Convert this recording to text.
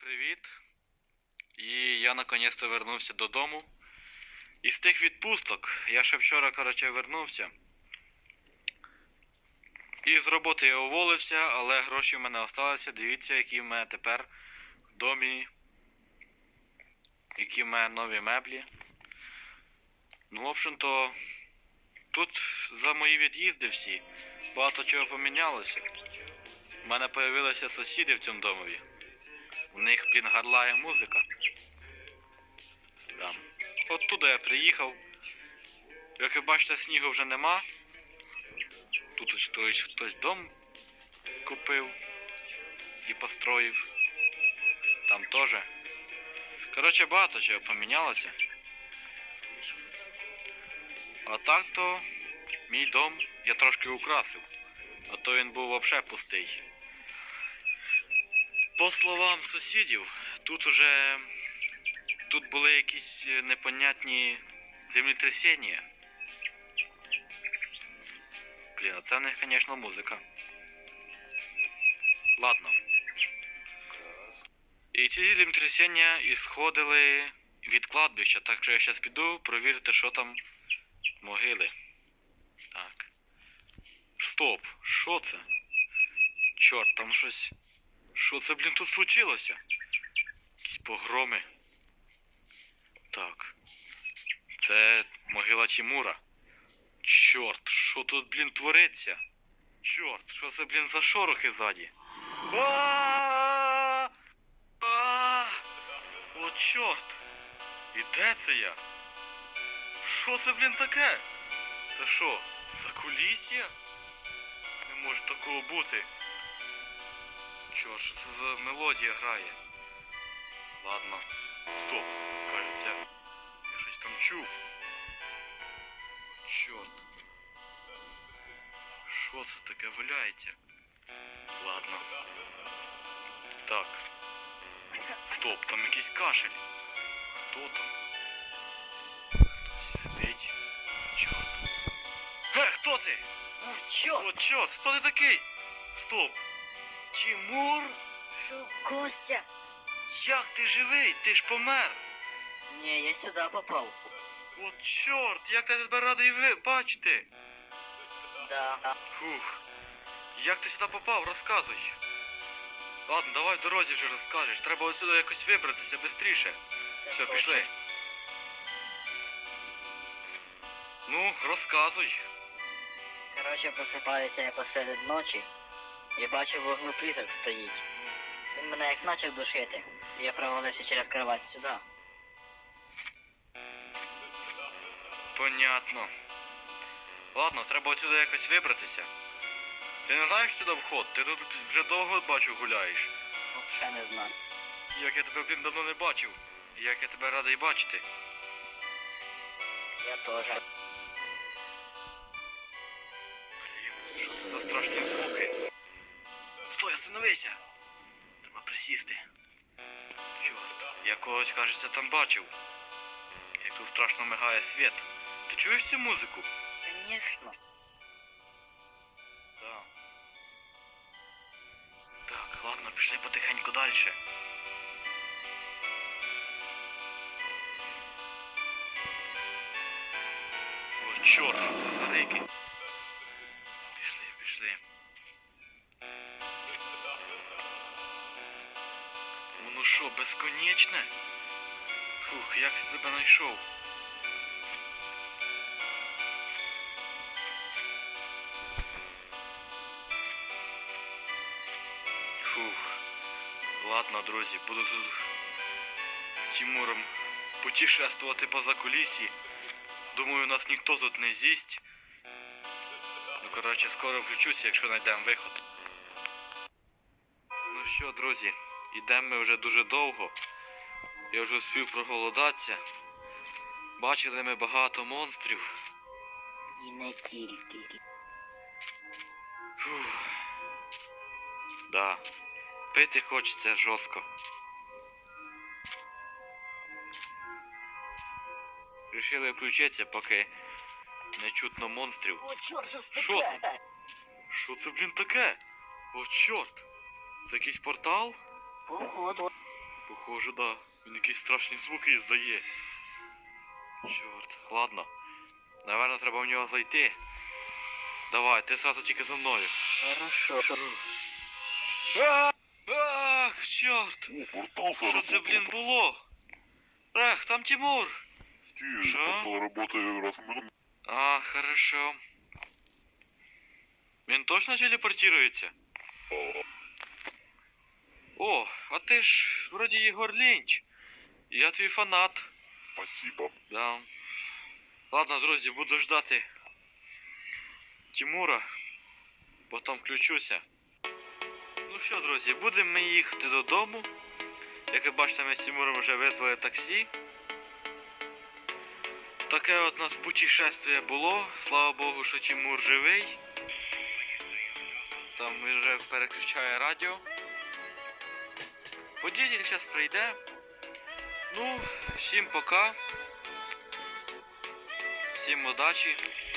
привіт! І я наконець-то вернувся додому. Із тих відпусток я ще вчора, коротше, вернувся. І з роботи я уволився, але гроші в мене залишилися. Дивіться, які в мене тепер в домі. Які в мене нові меблі. Ну, в общем-то, тут за мої від'їзди всі багато чого помінялося. У мене появилися сусіди в цьому домові. У них, блін, музика. Там. От туди я приїхав. Як ви бачите, снігу вже нема. Тут ось хтось, хтось дом купив і построїв. Там теж. Коротше, багато чого помінялося. А так то мій дом я трошки украсив. А то він був взагалі пустий. По словам сусідів, тут уже тут були якісь е, непонятні землетрясіння. Блін, а це них, звісно, музика. Ладно. І ці землетрясіння ісходили від кладбища, так що я зараз піду провірити, що там могили. Так. Стоп, що це? Чорт, там щось. Що це, блін, тут случилося? Якісь погроми. Так. Це могила Тімура. Чорт, що тут, блін, твориться? Чорт, що це, блін, за шорохи ззаді? О, чорт! І де це я? Що це, блін, таке? Це що? За кулісся? Не може такого бути. Чорт, що це за мелодія грає? Ладно. Стоп, кажеться. Я щось там чув. Чорт. Що це таке валяється? Ладно. Так. Стоп, там якийсь кашель. Хто там? Хтось сидить. Чорт. Е, хто ти? О, чорт! О, чорт, хто ти такий? Стоп. Тимур? Що, Костя? Як ти живий? Ти ж помер. Ні, я сюди попав. О, чорт, як я тебе радий ви бачити. Да. Фух. Як ти сюди попав? Розказуй. Ладно, давай в дорозі вже розкажеш. Треба отсюди якось вибратися швидше. Все, точно. пішли. Ну, розказуй. Коротше, просипаюся я посеред ночі і бачу вогну призрак стоїть. Він мене як почав душити. Я провалився через кровать сюди. Понятно. Ладно, треба отсюди якось вибратися. Ти не знаєш сюди вход? Ти тут вже довго бачу гуляєш. Взагалі не знаю. Як я тебе, блін, давно не бачив. Як я тебе радий бачити. Я теж. Блін, що це за страшні звуки? Остановися! Треба присісти. Чорт, я когось, кажеться, там бачив. Як тут страшно мигає світ. Ти чуєш цю музику? Звісно. Так. Так, ладно, пішли потихеньку далі. О, чорт, що це за рики? Що, безконечне? Фух, як це тебе знайшов? Фух. Ладно, друзі, буду тут з Тимуром путешествувати по закулісі. Думаю, нас ніхто тут не з'їсть. Ну, коротше, скоро включуся, якщо знайдемо виход. Ну що, друзі, йдемо ми вже дуже довго. Я вже успів проголодатися. Бачили ми багато монстрів. І не тільки. Фух. Да. Пити хочеться жорстко. Рішили включитися, поки не чутно монстрів. О, чорт, що це Що? Що це, блін, таке? О, чорт! Це якийсь портал? Походу. Похоже, да. Він якісь страшні звуки іздає. Чорт, ладно. Наверно, треба в нього зайти. Давай, ти сразу тільки за мною. Хорошо. Ах, чорт! Що це, блін, було? Ех, там Тимур! Що? А, хорошо. Він точно телепортирується? О, а ти ж вроді Єгор Лінч. Я твій фанат. Спасибо. Да. Ладно, друзі, буду ждати Тимура. Потім включуся. Ну що, друзі, будемо ми їхати додому. Як ви бачите, ми з Тимуром вже визвали таксі. Таке от у нас путешествие було. Слава Богу, що Тимур живий. Там вже переключає радіо. Водитель зараз прийде. Ну, всім пока. Всім удачі.